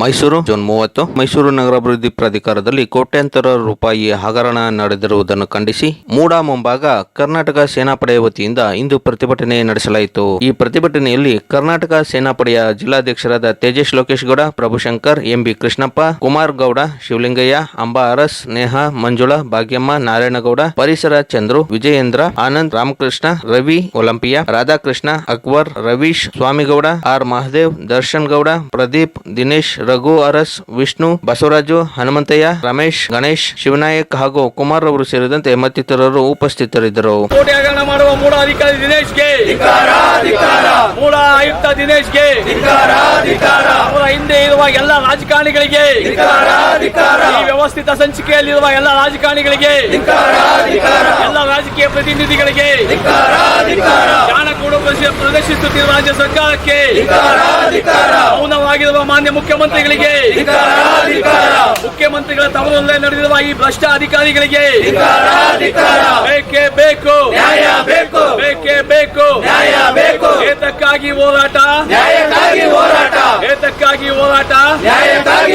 Mysuru, June ಮೂವತ್ತು. ಮೈಸೂರು ನಗರಾಭಿವೃದ್ಧಿ ಪ್ರಾಧಿಕಾರದಲ್ಲಿ ಕೋಟ್ಯಾಂತರ ರೂಪಾಯಿ ಹಗರಣ ನಡೆದಿರುವುದನ್ನು ಖಂಡಿಸಿ ಮೂಡಾ ಮುಂಭಾಗ ಕರ್ನಾಟಕ ಸೇನಾಪಡೆಯ ವತಿಯಿಂದ ಇಂದು ಪ್ರತಿಭಟನೆ ನಡೆಸಲಾಯಿತು. ಈ ಪ್ರತಿಭಟನೆಯಲ್ಲಿ ಕರ್ನಾಟಕ ಸೇನಾಪಡೆಯ ಜಿಲ್ಲಾಧ್ಯಕ್ಷರಾದ ತೇಜಸ್ ಲೋಕೇಶ್ ಗೌಡ ಪ್ರಭುಶಂಕರ್ ಎಂಬಿ ಕೃಷ್ಣಪ್ಪ, ಕುಮಾರ್ ಗೌಡ, ಶಿವಲಿಂಗಯ್ಯ, ಅಂಬಾ ಅರಸ್, ನೇಹಾ, ಮಂಜುಳಾ, ಭಾಗ್ಯಮ್ಮ, ನಾರಾಯಣಗೌಡ, ಪರಿಸರ ಚಂದ್ರು, ವಿಜಯೇಂದ್ರ, ಆನಂದ್, ರಾಮಕೃಷ್ಣ, ರವಿ, ಒಲಂಪಿಯಾ, ರಾಧಾಕೃಷ್ಣ ಅಕ್ಬರ್ ರವೀಶ್, ಸ್ವಾಮಿಗೌಡ, ಆರ್ ಮಹದೇವ್, ದರ್ಶನ್ ಗೌಡ, ಪ್ರದೀಪ್, ದಿನೇಶ್ ರಘು ಅರಸ್ ವಿಷ್ಣು ಬಸವರಾಜು ಹನುಮಂತಯ್ಯ ರಮೇಶ್ ಗಣೇಶ್ ಶಿವನಾಯಕ್ ಹಾಗೂ ಕುಮಾರ್ ಅವರು ಸೇರಿದಂತೆ ಮತ್ತಿತರರು ಉಪಸ್ಥಿತರಿದ್ದರು. ಮಾಡುವ ಮೂಡ ಅಧಿಕಾರಿ ದಿನೇಶ್ಗೆ ಮೂಡ ಆಯುಕ್ತ ದಿನೇಶ್ಗೆ. ಅವರ ಹಿಂದೆ ಇರುವ ಎಲ್ಲ ರಾಜಕಾರಣಿಗಳಿಗೆ. ಈ ವ್ಯವಸ್ಥಿತ ಸಂಚಿಕೆಯಲ್ಲಿರುವ ಎಲ್ಲ ರಾಜಕಾರಣಿಗಳಿಗೆ. ರಾಜಕೀಯ ಪ್ರತಿನಿಧಿಗಳಿಗೆ ಜಾಣಕೂಡು ಪ್ರದರ್ಶಿ- ಪ್ರದರ್ಶಿಸುತ್ತಿರುವ ರಾಜ್ಯ ಸರ್ಕಾರಕ್ಕೆ ಮೌನವಾಗಿರುವ ಮಾನ್ಯ ಮುಖ್ಯಮಂತ್ರಿಗಳಿಗೆ ಮುಖ್ಯಮಂತ್ರಿಗಳ ತವರಲ್ಲೇ ನಡೆದಿರುವ ಈ ಭ್ರಷ್ಟ ಅಧಿಕಾರಿಗಳಿಗೆ ಬೇಕೇ ಬೇಕು. ಬೇಕು. ಬೇಕೇ ಬೇಕು. ನ್ಯಾಯ ಬೇಕು. ಏತಕ್ಕಾಗಿ ಹೋರಾಟ. ಏತಕ್ಕಾಗಿ ಹೋರಾಟ.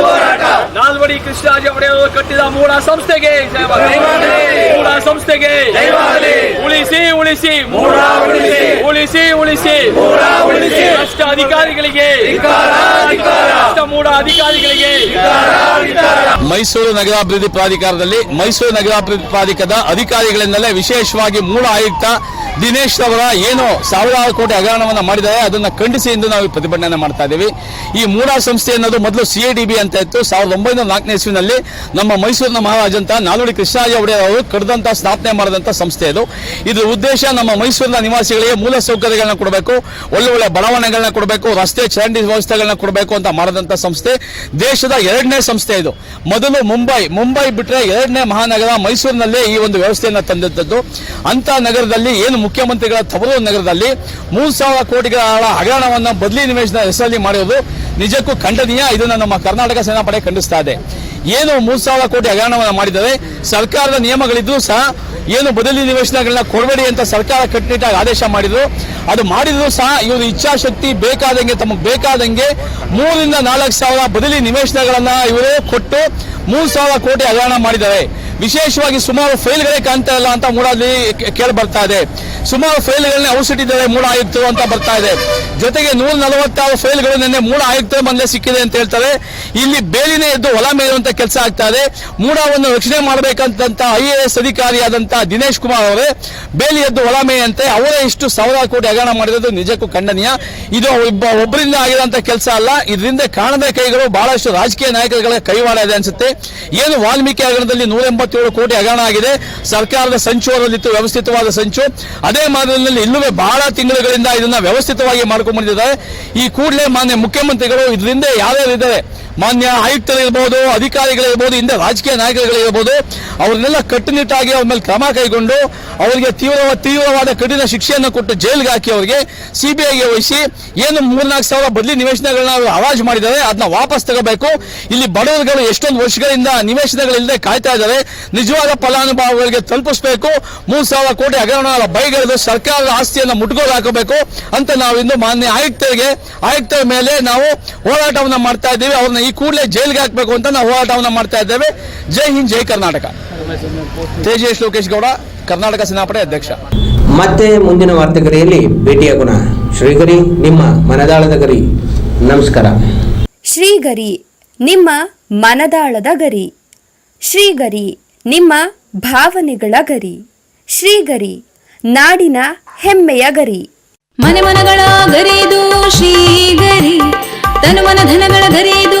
ಹೋರಾಟ. ನಾಲ್ವಡಿ ಕೃಷ್ಣರಾಜ ಒಡೆಯವರು ಕಟ್ಟಿದ ಮೂಲ ಸಂಸ್ಥೆಗೆ. ಮೂಡ ಸಂಸ್ಥೆಗೆ. ಉಳಿಸಿ ಉಳಿಸಿ. ಮೂಡ ಉಳಿಸಿ. ಉಳಿಸಿ ಉಳಿಸಿ. ಮೂಡ ಉಳಿಸಿ. ಭ್ರಷ್ಟ ಅಧಿಕಾರಿಗಳಿಗೆ. ಭ್ರಷ್ಟ ಮೂಡ ಅಧಿಕಾರಿಗಳಿಗೆ. ಮೈಸೂರು ನಗರಾಭಿವೃದ್ಧಿ ಪ್ರಾಧಿಕಾರದಲ್ಲಿ ಮೈಸೂರು ನಗರಾಭಿವೃದ್ಧಿ ಪ್ರಾಧಿಕಾರದ ಅಧಿಕಾರಿಗಳಿಂದಲೇ ವಿಶೇಷವಾಗಿ ಮೂಲ ಆಯುಕ್ತ ದಿನೇಶ್ ಅವರ ಏನು ಸಾವಿರಾರು ಕೋಟಿ ಹಗರಣವನ್ನು ಮಾಡಿದ್ದಾರೆ, ಅದನ್ನ ಖಂಡಿಸಿ ಎಂದು ನಾವು ಪ್ರತಿಭಟನೆ ಮಾಡ್ತಾ ಇದ್ದೀವಿ. ಈ ಮೂಡಾ ಸಂಸ್ಥೆ ಅನ್ನೋದು ಮೊದಲು ಸಿ ಅಂತ ಇತ್ತು. ಸಾವಿರದ ಒಂಬೈನೂರ ನಾಲ್ಕನೇ ಇಸ್ವಿನಲ್ಲಿ ನಮ್ಮ ಮೈಸೂರಿನ ಮಹಾರಾಜ ಅಂತ ನಾಲ್ವಡಿ ಕೃಷ್ಣರಾಜ ಒಡೆಯರ್ ಅವರು ಕರೆದಂಥ ಸ್ಥಾಪನೆ ಮಾಡಿದಂತ ಸಂಸ್ಥೆ ಇದು ಇದರ ಉದ್ದೇಶ ನಮ್ಮ ಮೈಸೂರಿನ ನಿವಾಸಿಗಳಿಗೆ ಮೂಲ ಸೌಕರ್ಯಗಳನ್ನ ಕೊಡಬೇಕು, ಒಳ್ಳೆ ಒಳ್ಳೆ ಬಡಾವಣೆಗಳನ್ನ ಕೊಡಬೇಕು, ರಸ್ತೆ ಚರಂಡಿ ವ್ಯವಸ್ಥೆಗಳನ್ನ ಕೊಡಬೇಕು ಅಂತ ಮಾಡಿದಂತ ಸಂಸ್ಥೆ. ದೇಶದ ಎರಡನೇ ಸಂಸ್ಥೆ ಇದು. ಮೊದಲು ಮುಂಬೈ ಮುಂಬೈ ಬಿಟ್ಟರೆ ಎರಡನೇ ಮಹಾನಗರ ಮೈಸೂರಿನಲ್ಲೇ ಈ ಒಂದು ವ್ಯವಸ್ಥೆಯನ್ನು ತಂದಿದ್ದದ್ದು. ಅಂತ ನಗರದಲ್ಲಿ ಏನು ಮುಖ್ಯಮಂತ್ರಿಗಳ ತವರೂರು ನಗರದಲ್ಲಿ ಮೂರು ಸಾವಿರ ಕೋಟಿಗಳ ಹಗರಣವನ್ನು ಬದಲಿ ನಿವೇಶನ ಹೆಸರಲ್ಲಿ ಮಾಡಿರೋದು ನಿಜಕ್ಕೂ ಖಂಡನೀಯ. ಇದನ್ನು ನಮ್ಮ ಕರ್ನಾಟಕ ಸೇನಾಪಡೆ ಖಂಡಿಸ್ತಾ ಇದೆ. ಏನು ಮೂರು ಸಾವಿರ ಕೋಟಿ ಹಗರಣವನ್ನು ಮಾಡಿದರೆ ಸರ್ಕಾರದ ನಿಯಮಗಳಿದ್ದು ಸಹ ಏನು ಬದಲಿ ನಿವೇಶನಗಳನ್ನ ಕೊಡಬೇಡಿ ಅಂತ ಸರ್ಕಾರ ಕಟ್ಟುನಿಟ್ಟಾಗಿ ಆದೇಶ ಮಾಡಿದ್ರು. ಅದು ಮಾಡಿದ್ರು ಸಹ ಇವರು ಇಚ್ಛಾಶಕ್ತಿ ಬೇಕಾದಂಗೆ ತಮಗೆ ಬೇಕಾದಂಗೆ ಮೂರರಿಂದ ನಾಲ್ಕು ಸಾವಿರ ಬದಲಿ ನಿವೇಶನಗಳನ್ನ ಇವರು ಕೊಟ್ಟು ಮೂರು ಸಾವಿರ ಕೋಟಿ ಹಗರಣ ಮಾಡಿದ್ದಾರೆ. ವಿಶೇಷವಾಗಿ ಸುಮಾರು ಫೈಲ್ಗಳೇ ಕಾಣ್ತಾ ಇಲ್ಲ ಅಂತ ಮೂಡಲ್ಲಿ ಕೇಳಿ ಬರ್ತಾ ಇದೆ. ಸುಮಾರು ಫೈಲ್ಗಳನ್ನ ಔಷಧಿದ್ದಾರೆ ಮೂಲ ಆಯುಕ್ತರು ಅಂತ ಬರ್ತಾ ಇದೆ. ಜೊತೆಗೆ ನೂರ ನಲವತ್ತಾರು ಫೈಲ್ಗಳು ನಿನ್ನೆ ಮೂಲ ಆಯುಕ್ತರ ಬಂದೇ ಸಿಕ್ಕಿದೆ ಅಂತ ಹೇಳ್ತಾರೆ. ಇಲ್ಲಿ ಬೇಲಿನೇ ಎದ್ದು ಹೊಲ ಮೇಲುವಂತ ಕೆಲಸ ಆಗ್ತಾ ಇದೆ. ಮೂಡವನ್ನು ರಕ್ಷಣೆ ಮಾಡಬೇಕಂತ ಐಎಎಸ್ ಎ ಎಸ್ ಅಧಿಕಾರಿಯಾದಂತ ದಿನೇಶ್ ಕುಮಾರ್ ಅವರೇ ಬೇಲಿ ಎದ್ದು ಹೊಲ ಮೇಯಂತೆ ಅವರೇ ಇಷ್ಟು ಸಾವಿರಾರು ಕೋಟಿ ಹಗರಣ ಮಾಡಿರೋದು ನಿಜಕ್ಕೂ ಖಂಡನೀಯ. ಇದು ಒಬ್ಬ ಒಬ್ಬರಿಂದ ಆಗಿರೋಂಥ ಕೆಲಸ ಅಲ್ಲ. ಇದರಿಂದ ಕಾಣದ ಕೈಗಳು ಬಹಳಷ್ಟು ರಾಜಕೀಯ ನಾಯಕರುಗಳ ಕೈವಾಡ ಇದೆ ಅನ್ಸುತ್ತೆ. ಏನು ವಾಲ್ಮೀಕಿ ಹಗರಣದಲ್ಲಿ ನೂರ ಎಂಬತ್ತೇಳು ಕೋಟಿ ಹಗರಣ ಆಗಿದೆ. ಸರ್ಕಾರದ ಸಂಚು ಅದರಲ್ಲಿತ್ತು ವ್ಯವಸ್ಥಿತವಾದ ಸಂಚು. ಅದೇ ಮಾದರಿಯಲ್ಲಿ ಇಲ್ಲವೇ ಬಹಳ ತಿಂಗಳುಗಳಿಂದ ಇದನ್ನ ವ್ಯವಸ್ಥಿತವಾಗಿ ಮಾಡ್ಕೊಂಡು ಬಂದಿದ್ದಾರೆ. ಈ ಕೂಡಲೇ ಮಾನ್ಯ ಮುಖ್ಯಮಂತ್ರಿಗಳು ಇದರಿಂದ ಯಾವ್ಯಾವ ಇದ್ದಾರೆ ಮಾನ್ಯ ಆಯುಕ್ತರಿರ್ಬೋದು, ಅಧಿಕಾರಿಗಳಿರ್ಬೋದು, ಇಂದ ರಾಜಕೀಯ ನಾಯಕರುಗಳಿರ್ಬೋದು, ಅವ್ರನ್ನೆಲ್ಲ ಕಟ್ಟುನಿಟ್ಟಾಗಿ ಅವ್ರ ಮೇಲೆ ಕ್ರಮ ಕೈಗೊಂಡು ಅವರಿಗೆ ತೀವ್ರ, ತೀವ್ರವಾದ ಕಠಿಣ ಶಿಕ್ಷೆಯನ್ನು ಕೊಟ್ಟು ಜೈಲಿಗೆ ಹಾಕಿ ಅವರಿಗೆ ಸಿಬಿಐಗೆ ವಹಿಸಿ ಏನು ಮೂರ್ನಾಲ್ಕು ಸಾವಿರ ಬದಲಿ ನಿವೇಶನಗಳನ್ನ ಹರಾಜು ಮಾಡಿದ್ದಾರೆ ಅದನ್ನ ವಾಪಸ್ ತಗೋಬೇಕು. ಇಲ್ಲಿ ಬಡವರುಗಳು ಎಷ್ಟೊಂದು ವರ್ಷಗಳಿಂದ ನಿವೇಶನಗಳಿಲ್ಲದೆ ಕಾಯ್ತಾ ಇದ್ದಾರೆ. ನಿಜವಾದ ಫಲಾನುಭವಿಗಳಿಗೆ ತಲುಪಿಸಬೇಕು. ಮೂರು ಸಾವಿರ ಕೋಟಿ ಹಗರಣ ಬೈಗೆಳೆದು ಸರ್ಕಾರದ ಆಸ್ತಿಯನ್ನು ಮುಟ್ಗೋಲು ಹಾಕಬೇಕು ಅಂತ ನಾವು ಇಂದು ಮಾನ್ಯ ಆಯುಕ್ತರಿಗೆ, ಆಯುಕ್ತರ ಮೇಲೆ ನಾವು ಹೋರಾಟವನ್ನು ಮಾಡ್ತಾ ಇದ್ದೀವಿ. ಅವ್ರನ್ನ ಕೂಡಲೇ ಜೈಲಿಗೆ ಹಾಕಬೇಕು ಅಂತ ನಾವು ಹೋರಾಟವನ್ನು ಮಾಡ್ತಾ ಇದ್ದೇವೆ. ಜೈ ಹಿಂದ್ ಜೈ ಕರ್ನಾಟಕ. ತೇಜೇಶ್ ಲೋಕೇಶ್ ಗೌಡ ಕರ್ನಾಟಕ ಸೇನಾಪಡೆ ಅಧ್ಯಕ್ಷ. ಮತ್ತೆ ಮುಂದಿನ ವಾರ್ತೆಗರಿಯಲ್ಲಿ ಭೇಟಿಯಾಗೋಣ ಶ್ರೀಗರಿ ನಿಮ್ಮ ಮನದಾಳದ ಗರಿ. ನಮಸ್ಕಾರ. ಶ್ರೀಗರಿ ನಿಮ್ಮ ಮನದಾಳದ ಗರಿ. ಶ್ರೀಗರಿ ನಿಮ್ಮ ಭಾವನೆಗಳ ಗರಿ. ಶ್ರೀಗರಿ ನಾಡಿನ ಹೆಮ್ಮೆಯ ಗರಿ. ಮನೆ ಮನಗಳ ಗರಿದು ಶ್ರೀಗರಿ ತನು ಮನ ಧನಗಳ ಗರಿದು